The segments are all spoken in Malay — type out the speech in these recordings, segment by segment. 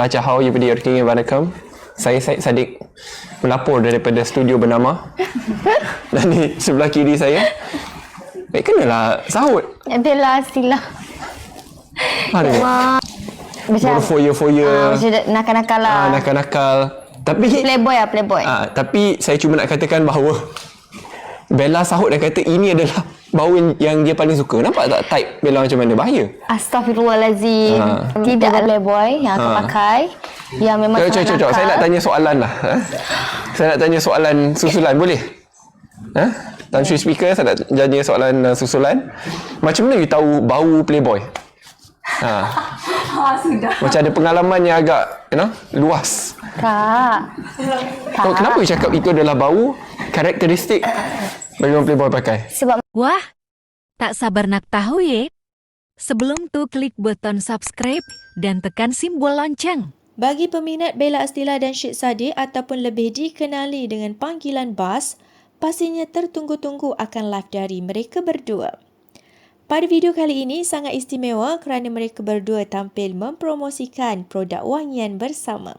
Acah Hau daripada Yorking Vanakam. Saya Syed Saddiq melapor daripada studio bernama. Dan di sebelah kiri saya, eh kenalah sahut. Bella Stila. Ada Wah. Macam berfoya-foya, ah, macam nakal-nakal lah. ah, nakal-nakal. Tapi Playboy lah, playboy. ah, tapi saya cuma nak katakan bahawa Bella sahut dan kata ini adalah bau yang dia paling suka. Nampak tak type Bella macam mana? Bahaya. Astaghfirullahalazim. Ah. Tidak playboy yang aku Ah. pakai. Yang memang Cok, cok, cok, cok. Saya nak tanya soalan lah. Ha? Saya nak tanya soalan susulan. Boleh? Ha? Tan Sri Speaker, saya nak tanya soalan uh, susulan. Macam mana you tahu bau Playboy? Ha. Macam ada pengalaman yang agak, you know, luas. Tak. Tak. Kau, kenapa you cakap itu adalah bau karakteristik bagaimana Playboy pakai? Sebab Wah, tak sabar nak tahu ya? Sebelum tu klik button subscribe dan tekan simbol lonceng. Bagi peminat Bella Astila dan Syed Saddiq ataupun lebih dikenali dengan panggilan Bas, pastinya tertunggu-tunggu akan live dari mereka berdua. Pada video kali ini sangat istimewa kerana mereka berdua tampil mempromosikan produk wangian bersama.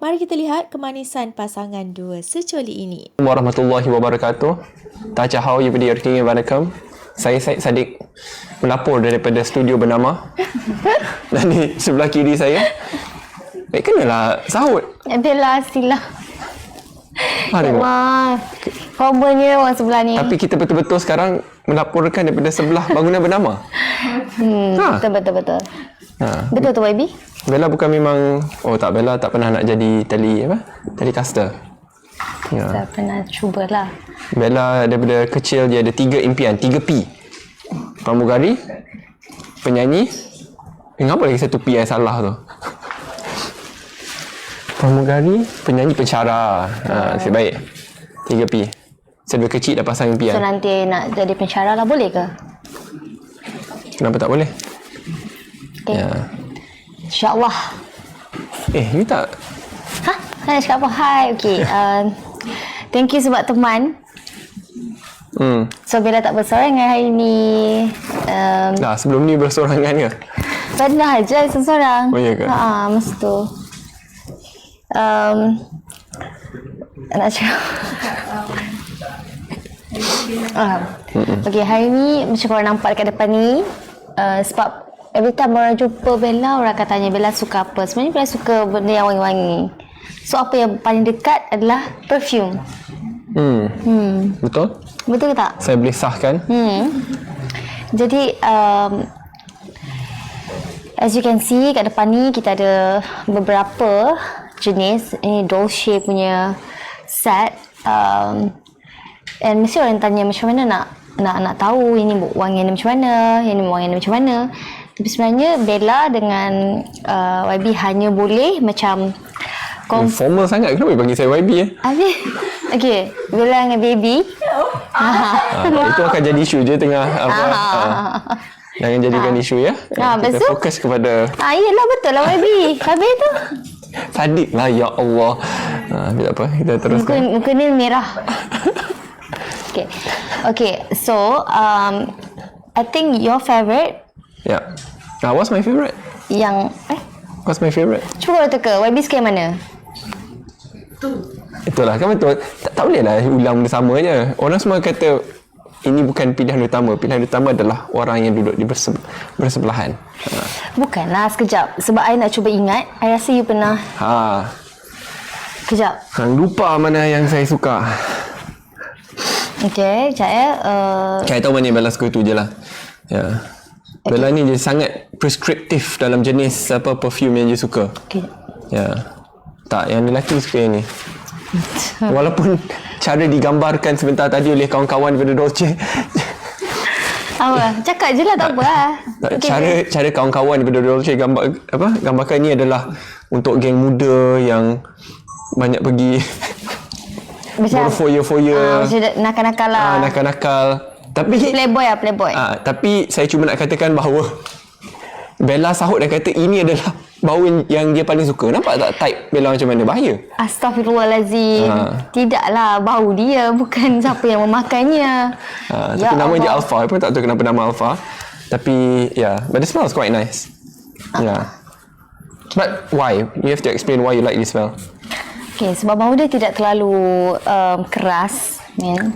Mari kita lihat kemanisan pasangan dua secoli ini. warahmatullahi wabarakatuh. Tacha Hau daripada Yorking Vanakam. Saya Syed Saddiq melapor daripada studio bernama. Dan di sebelah kiri saya, eh kenalah sahut. Bella Ada Wah. Hormonnya orang sebelah ni. Tapi kita betul-betul sekarang melaporkan daripada sebelah bangunan bernama. Hmm, Ha. betul betul betul. Ha. Betul tu YB? Bella bukan memang oh tak Bella tak pernah nak jadi tele apa? Telecaster. Ya. Saya pernah cubalah. Bella daripada kecil dia ada tiga impian, tiga P. Pramugari, penyanyi, eh, kenapa lagi satu P yang salah tu? Pramugari, penyanyi, pencara. Ha, nasib baik. Tiga P. Saya daripada kecil dah pasang impian. So nanti nak jadi pencara lah boleh ke? Kenapa tak boleh? Okay. Ya. InsyaAllah. Eh, ni tak Ha? Saya nak cakap apa? Hai. Okay. Uh, thank you sebab teman. Hmm. So Bella tak bersorangan hari ni. Um, Dah, sebelum ni bersorangan ke? pernah je seorang. Oh, ya ke? Ha, masa tu. Um, nak cakap. Ah. Okay, hari ni macam korang nampak dekat depan ni uh, sebab every time orang jumpa Bella orang akan tanya Bella suka apa sebenarnya Bella suka benda yang wangi-wangi so apa yang paling dekat adalah perfume Hmm. hmm. Betul? betul ke tak? Saya boleh sahkan. Hmm. Jadi um, as you can see kat depan ni kita ada beberapa jenis ini Dolce punya set um, and mesti orang tanya macam mana nak nak nak tahu ini wangian dia macam mana, ini wangian dia macam mana. Tapi sebenarnya Bella dengan uh, YB hanya boleh macam kom- formal sangat. Kenapa panggil saya YB eh? Habis, okay, Bella dengan baby. Ha, itu akan jadi isu je tengah apa. Ha. Jangan jadikan isu ya. Ah, Kita betul. fokus kepada Ah, yelah betul lah YB. Habis tu. Sadik lah ya Allah. Ha, tapi tak apa. Kita Muka, teruskan. muka ni merah. okay. Okay, so um, I think your favourite Ya. Ah, what's my favourite? yang eh What's my favourite? cuba kau teka YB suka yang mana? Itulah kan betul. Tak, tak boleh lah ulang benda sama je. Orang semua kata ini bukan pilihan utama. Pilihan utama adalah orang yang duduk di berse- bersebelahan. Ha. Bukanlah sekejap sebab I nak cuba ingat. I rasa you pernah ha. kejap. Hang lupa mana yang saya suka. Okay, sekejap ya. Uh, Saya tahu mana yang Bella suka tu je lah. Ya. Bella ni dia sangat preskriptif dalam jenis apa perfume yang dia suka. okay. Ya. Tak, yang lelaki suka yang ni. Walaupun cara digambarkan sebentar tadi oleh kawan-kawan daripada Dolce. Apa? Cakap je lah tak apa lah. Tak, cara cara kawan-kawan daripada Dolce gambar apa gambarkan ni adalah untuk geng muda yang banyak pergi Macam berfoya-foya. ah, macam nakal-nakal lah. Ah, nakal-nakal. Tapi Playboy lah, playboy. Ah, tapi saya cuma nak katakan bahawa Bella sahut dan kata ini adalah bau yang dia paling suka. Nampak tak type Bella macam mana? Bahaya. Astaghfirullahalazim. Ha. Tidaklah bau dia, bukan siapa yang memakannya. Ha, tapi nama dia Alpha. Saya pun tak tahu kenapa nama Alpha. Tapi ya, yeah, but it smells quite nice. Ya. Yeah. But why? You have to explain why you like this smell. Okay, sebab bau dia tidak terlalu um, keras. Man.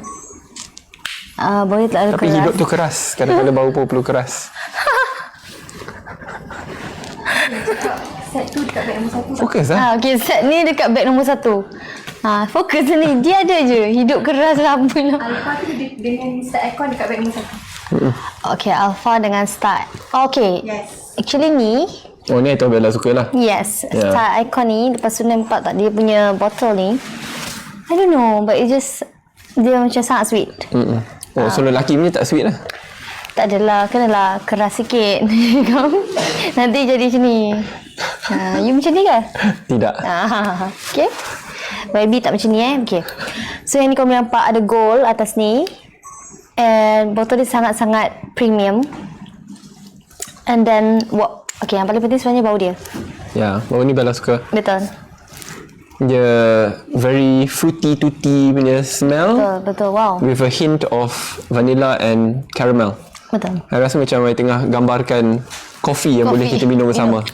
Uh, bau dia terlalu Tapi keras. hidup tu keras. Kadang-kadang bau pun perlu keras. Fokus lah. Ah, okay, set ni dekat beg nombor satu. Ha, fokus ni. Dia ada je. Hidup keras lah pula. Alpha tu de- dengan start aircon dekat beg nombor satu. Okay, Alpha dengan start. Okay. Yes. Actually ni, Oh ni itu Bella suka lah. yes. Yeah. Start icon ni, lepas tu nampak tak dia punya bottle ni. I don't know, but it just, dia macam sangat sweet. Mm-mm. Oh, so lelaki punya tak sweet lah. Tak adalah, kenalah keras sikit. Nanti jadi macam ni. Ha, you macam ni ke? Tidak. Ah, okay. Baby tak macam ni eh. Okay. So yang ni kau boleh nampak ada gold atas ni. And botol dia sangat-sangat premium. And then, what? Okay, yang paling penting sebenarnya bau dia. Ya, bau ni Bella suka. Betul. Dia very fruity tutti punya smell Betul, betul. Wow. with a hint of vanilla and caramel. Betul. I rasa macam I tengah gambarkan kopi yang Kopi. boleh kita minum bersama. Ya.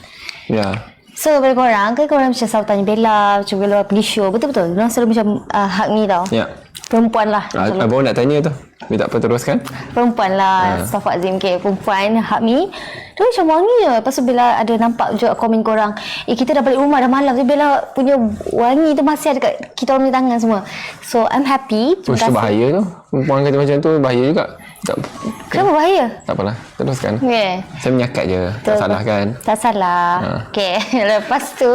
Yeah. So, bagi korang, kan korang macam selalu tanya Bella, macam Bella pergi show. Betul-betul. Korang selalu macam uh, hug me tau. Ya. Perempuan lah. Ah, selalu. Abang nak tanya tu. Tak apa teruskan. Perempuan lah Astaghfirullahaladzim okay, Perempuan hug me Dia macam wangi je Lepas tu Bella ada nampak juga komen korang Eh kita dah balik rumah dah malam Tapi Bella punya wangi tu masih ada kat kita orang punya tangan semua So I'm happy Terima kasih. bahaya tu. Perempuan kata macam tu bahaya juga. Tak, Kenapa bahaya? tak apalah. Teruskan. Yeah. Saya menyakat je. Tak salah kan? Tak salah. Ha. Okay. Lepas tu,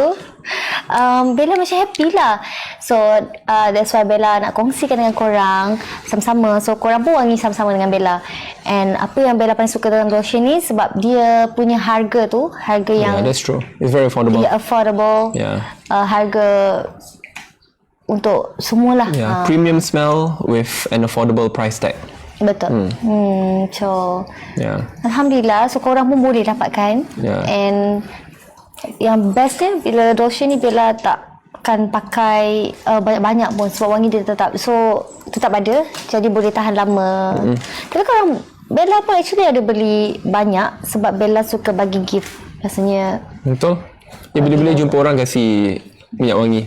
um, Bella macam happy lah. So, uh, that's why Bella nak kongsikan dengan korang sama-sama. So, korang pun wangi sama-sama dengan Bella. And apa yang Bella paling suka dalam Dolce ni sebab dia punya harga tu, harga Yeah, yang that's true. It's very affordable. dia affordable. Yeah. Uh, harga untuk semualah. Yeah, Ha, premium smell with an affordable price tag. Betul. Hmm. so, Yeah. Alhamdulillah, so korang pun boleh dapatkan. Ya. And yang best dia bila Dolce ni bila tak akan pakai uh, banyak-banyak pun sebab wangi dia tetap so tetap ada jadi boleh tahan lama. Mm. Tapi korang Bella pun actually ada beli banyak sebab Bella suka bagi gift rasanya Betul? Dia bila-bila jumpa orang kasih minyak wangi.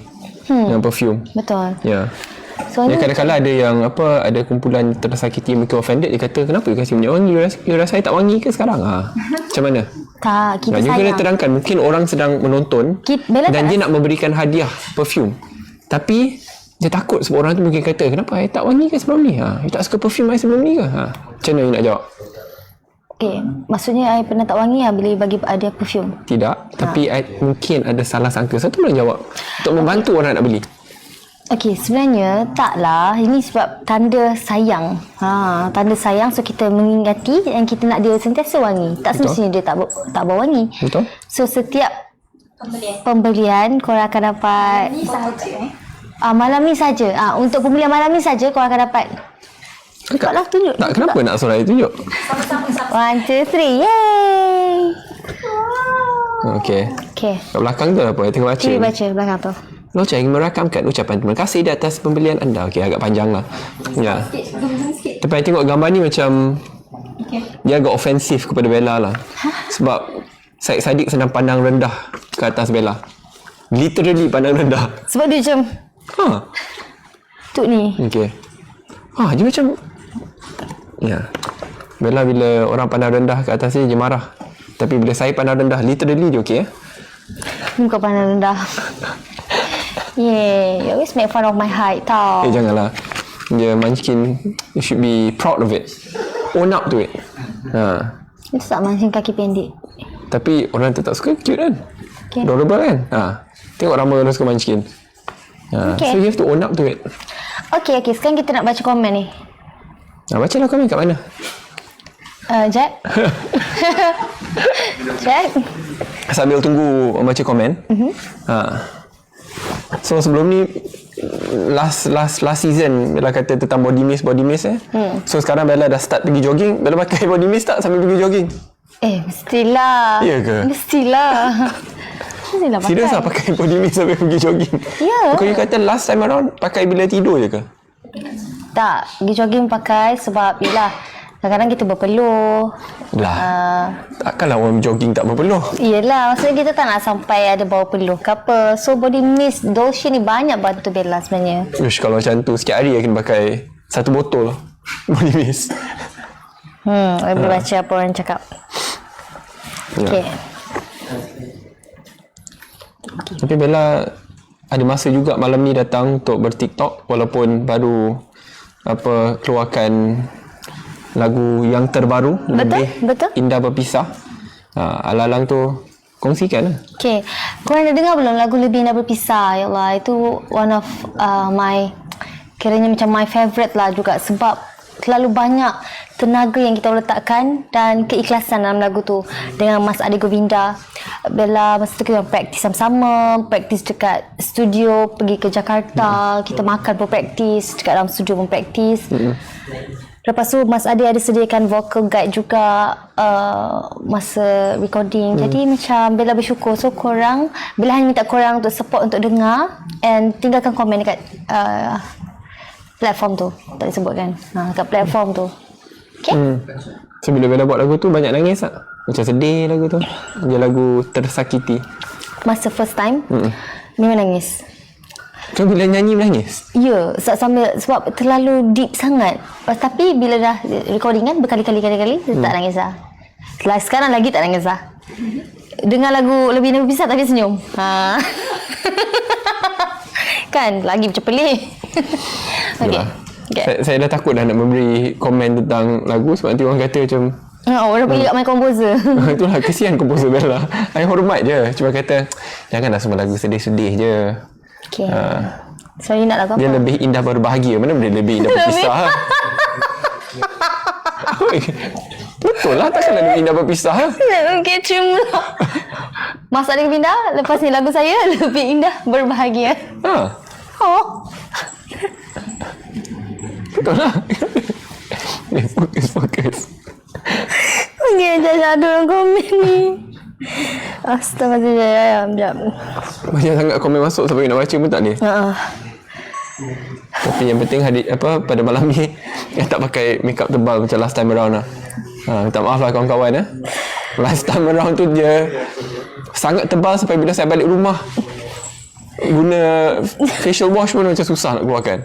Hmm. Dengan perfume. betul. Ya. So Ya kadang-kadang ada yang apa ada kumpulan tersakiti yang mungkin offended dia kata kenapa you kasih minyak wangi you rasa, you rasa I tak wangi ke sekarang? Ha macam mana? Tak kita Nah, dia kena sayang. terangkan mungkin orang sedang menonton Kita- Bella dan dia nak memberikan hadiah perfume. Tapi dia takut sebab orang tu mungkin kata kenapa I tak wangi ke sebelum ni? Ha you tak suka perfume I sebelum ni ke? Ha macam mana you nak jawab? Okay, maksudnya I pernah tak wangi lah bila bagi ada perfume. tidak tapi I, mungkin ada salah sangka. Satu boleh jawab untuk membantu orang nak beli Okey, sebenarnya taklah. Ini sebab tanda sayang. Ha, tanda sayang so kita mengingati dan kita nak dia sentiasa wangi. Tak Betul. semestinya dia tak ba- tak bau wangi. betul So setiap Pembelian. pembelian korang akan dapat Ini sahaja eh. ah, malam ni saja. Ah, untuk pembelian malam ni saja korang akan dapat. Cepatlah tunjuk. tak kenapa nak suruh tunjuk. One, two, three. Yay! Okay. Okay. Kat belakang tu apa? Tengah baca. Cuba baca belakang tu. Locha ingin merakamkan ucapan terima kasih di atas pembelian anda. Okey, agak panjang lah. Ya. Sikit. Tapi I tengok gambar ni macam Okay. dia agak ofensif kepada Bella lah. Sebab Syed Saddiq sedang pandang rendah ke atas Bella. Literally pandang rendah. Sebab dia macam Ha. tu ni. Okey. Ha, dia macam Ya. Bella bila orang pandang rendah ke atas dia, dia marah. Tapi bila saya pandang rendah, literally dia okey eh. Muka pandang rendah. Yeah, you always make fun of my height tau. Eh janganlah. Dia munchkin you should be proud of it. Own up to it. Ha. Itu tak mancing kaki pendek. Tapi orang tu tak suka cute kan? Okay. Adorable kan? Ha. Tengok ramai orang suka munchkin. Ha. Okay. So you have to own up to it. Okey, okey. Sekarang kita nak baca komen ni. Ha, baca lah komen kat mana? Uh, Jack? Jack? Sambil tunggu baca komen. Mm-hmm. Ha. So sebelum ni last last last season Bella kata tentang body mist body mist eh. Hmm. So sekarang Bella dah start pergi jogging. Bella pakai body mist tak sambil pergi jogging? Eh, mestilah. Ya ke? Mestilah. mestilah pakai. Serius lah pakai body mist sambil pergi jogging? Ya. Bukan you kata last time around pakai bila tidur je ke? Tak, pergi jogging pakai sebab yelah Kadang-kadang kita berpeluh. Lah. Uh, Takkanlah orang jogging tak berpeluh. Yelah, maksudnya kita tak nak sampai ada bau peluh ke apa. So, body mist Dolce ni banyak bantu Bella sebenarnya. Uish, kalau macam tu, sikit hari akan pakai satu botol body mist. Hmm, I boleh baca apa orang cakap. Okay. Tapi Bella ada masa juga malam ni datang untuk bertiktok walaupun baru apa keluarkan lagu yang terbaru lebih betul. indah berpisah. Ha, alang-alang tu kongsikan lah. Okay. Korang dah dengar belum lagu Lebih Indah Berpisah? Ya Allah, itu one of uh, my, kiranya macam my favourite lah juga sebab terlalu banyak tenaga yang kita letakkan dan keikhlasan dalam lagu tu dengan Mas Adi Govinda Bella masa tu kita praktis sama-sama praktis dekat studio pergi ke Jakarta kita makan pun praktis dekat dalam studio pun praktis Lepas tu Mas Adi ada sediakan vocal guide juga uh, masa recording. Hmm. Jadi macam Bella bersyukur. So korang, Bella hanya minta korang untuk support untuk dengar and tinggalkan komen dekat uh, platform tu. Tak disebut kan? Ha, dekat platform tu. Okay? Hmm. So bila Bella buat lagu tu banyak nangis tak? Macam sedih lagu tu. Dia lagu tersakiti. Masa first time, hmm. memang nangis. So bila nyanyi menangis? Ya, yeah, sambil sebab terlalu deep sangat. Tapi bila dah recording kan berkali-kali kali-kali hmm. tak nangis lah. Setelah sekarang lagi tak nangis lah. Dengar lagu lebih lebih pisah tapi senyum. Ha. kan lagi macam pelik. Okey. Okay. Saya, saya dah takut dah nak memberi komen tentang lagu sebab nanti orang kata macam Oh, orang pergi kat my composer. Itulah kesian komposer Bella. I hormat je. Cuma kata janganlah semua lagu sedih-sedih je. Okay. Uh, Sorry nak lagu apa? Dia lebih indah berbahagia. Mana boleh lebih indah berpisah? Betul lah takkan lebih indah berpisah. Okay, cuma. Mas Adi Binda, lepas ni lagu saya lebih indah berbahagia. Ha. Oh. Betul lah. fokus, fokus. Okay, jangan ada orang komen ni. Astaghfirullahaladzim. Sekejap. Banyak sangat komen masuk sampai nak baca pun tak boleh. Uh. Tapi yang penting hari apa pada malam ni tak pakai makeup tebal macam last time around lah. Ha, minta maaf lah kawan-kawan eh. Last time around tu dia sangat tebal sampai bila saya balik rumah guna facial wash pun macam susah nak keluarkan.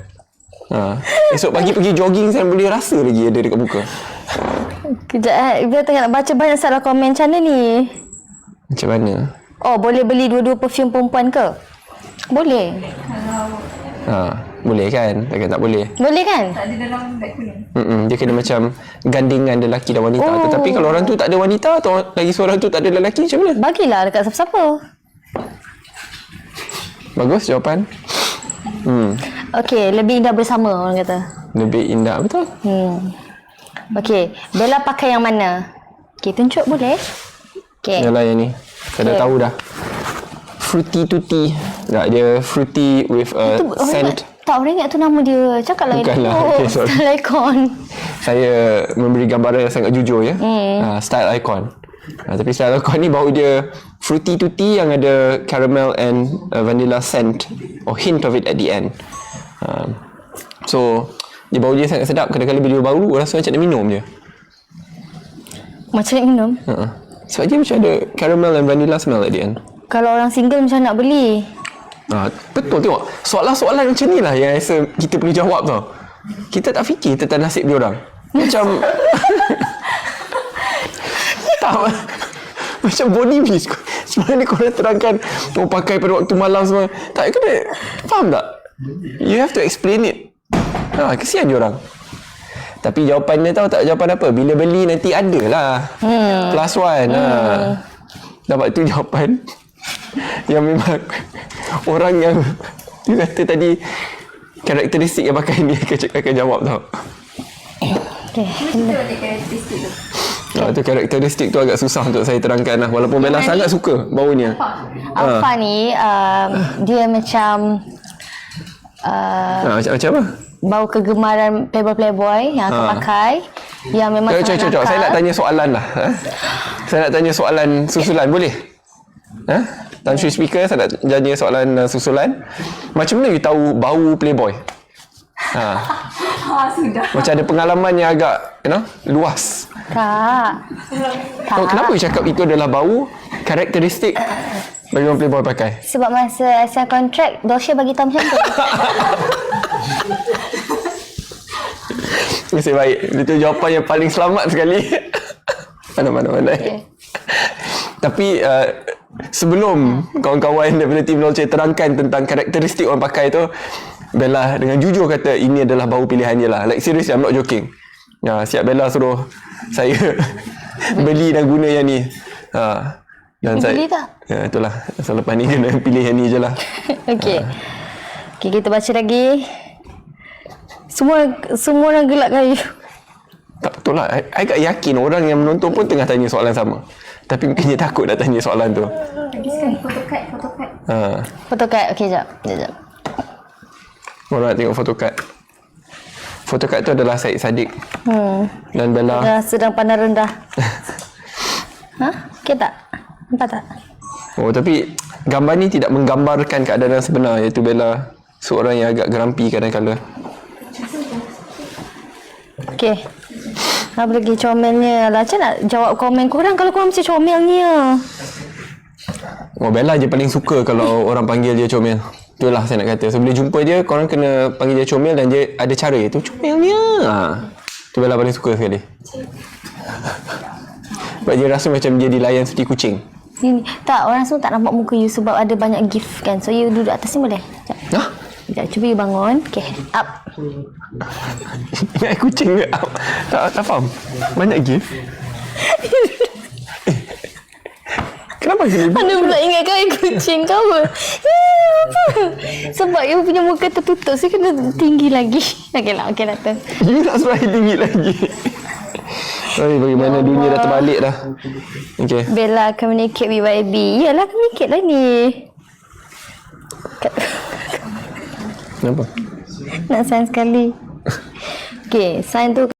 Ha. Esok pagi pergi jogging saya boleh rasa lagi ada dekat muka. Kejap eh. Dia tengah nak baca banyak salah komen macam mana ni? Macam mana? Oh, boleh beli dua-dua perfume perempuan ke? Boleh. Ha, boleh kan? Takkan tak boleh. Boleh kan? Tak ada dalam beg kuning. Mm-mm, dia kena macam gandingan lelaki dan wanita. Oh. Tetapi kalau orang tu tak ada wanita atau lagi seorang tu tak ada lelaki macam mana? Bagilah dekat siapa-siapa. Bagus jawapan. Hmm. Okey, lebih indah bersama orang kata. Lebih indah betul. Hmm. Okey, Bella pakai yang mana? Okey, tunjuk boleh? Okey. Yalah yang ni. Saya dah Okay. tahu dah. Fruity tutti. Tak, dia fruity with a Tu orang scent. ingat, tak orang ingat tu nama dia. Cakap lah Bukanlah. Oh, Okey, sorry. style icon. Saya memberi gambaran yang sangat jujur ya. Hmm. Uh, style icon. Uh, tapi style icon ni bau dia fruity tutti yang ada caramel and uh, vanilla scent or hint of it at the end. Uh, so dia bau dia sangat sedap. Kadang-kadang bila dia bau rasa macam nak minum je. Macam nak minum. Uh-uh. Sebab dia macam ada caramel and vanilla smell at the end. Kalau orang single macam nak beli. Ha, betul tengok. Soalan-soalan macam ni lah yang rasa kita perlu jawab tau. Kita tak fikir tentang nasib dia orang. Macam tak macam body mist sebenarnya korang terangkan oh, pakai pada waktu malam semua tak kena faham tak you have to explain it ha, kesian dia orang tapi jawapan dia tahu tak jawapan apa bila beli nanti ada lah hmm. plus one ha. dapat tu jawapan yang memang orang yang dia kata tadi karakteristik yang pakai ni akan, akan jawab tau Okay. Itu ada karakteristik tu. Ha, tu karakteristik tu agak susah untuk saya terangkan lah walaupun Bella sangat suka baunya Alfa ni um, dia macam uh, ha, macam, macam apa? bau kegemaran playboy-playboy yang akan Ha. pakai yang memang Cok, cok, cok, cok. Saya nak tanya soalan lah. Ha? Saya nak tanya soalan susulan. Boleh? Ha? Tan Sri Speaker, saya nak tanya soalan uh, susulan. Macam mana you tahu bau Playboy? Ha. Ah, sudah. Macam ada pengalaman yang agak, you know, luas. Tak. Tak. Oh, kenapa you cakap itu adalah bau karakteristik bagi orang playboy pakai? Sebab masa sign kontrak, Dolce bagi tahu macam tu. Nasib baik. Itu jawapan yang paling selamat sekali. mana mana mana. Okay. Tapi uh, sebelum kawan-kawan daripada tim Dolce terangkan tentang karakteristik orang pakai tu, Bella dengan jujur kata ini adalah bau pilihan dia lah. Like seriously, I'm not joking. Ya, siap Bella suruh saya beli dan guna yang ni. Ha. Dan You saya, beli tak? Ya, itulah. Selepas ni kena pilih yang ni je lah. Okey. Okey, kita baca lagi. Semua semua orang gelak kayu. Tak betul lah. I, I agak yakin orang yang menonton pun tengah tanya soalan sama. Tapi mungkin dia takut nak tanya soalan tu. Lagi sekali photocard, photocard. Ha. Photocard. Okey, jap. Jap, jap. Orang nak tengok photocard. Photocard tu adalah Syed Saddiq Hmm. dan Bella. Dah sedang pandang rendah. ha? Okey tak? Nampak tak? Oh tapi gambar ni tidak menggambarkan keadaan yang sebenar iaitu Bella seorang yang agak gerampi kadang-kadang. Okey. Apa lagi comelnya? Lah, macam nak jawab komen korang kalau korang mesti comelnya. Oh Bella je paling suka kalau orang panggil dia comel. Itulah saya nak kata. So bila jumpa dia korang kena panggil dia comel dan dia ada cara itu comelnya. Ha. Tu Bella paling suka sekali. Sebab dia rasa macam dia dilayan seperti kucing. Sini. Tak, orang semua tak nampak muka you sebab ada banyak gift kan. So you duduk atas ni boleh? Sekejap. Hah? Sekejap, cuba you bangun. Okay, up. Ingat kucing ke? Tak, tak faham. Banyak gift. Eh, Kenapa sini? Mana pula ingat kau kucing kau apa? Ya, apa? Sebab you punya muka tertutup. So, kena tinggi lagi. Okey lah, okey lah tu. You nak suruh tinggi lagi. Sorry, bagaimana dunia dah terbalik dah. Okay. Bella communicate with YB. Yalah, communicate lah ni. Kenapa? Nak sign sekali. Okay, sign tu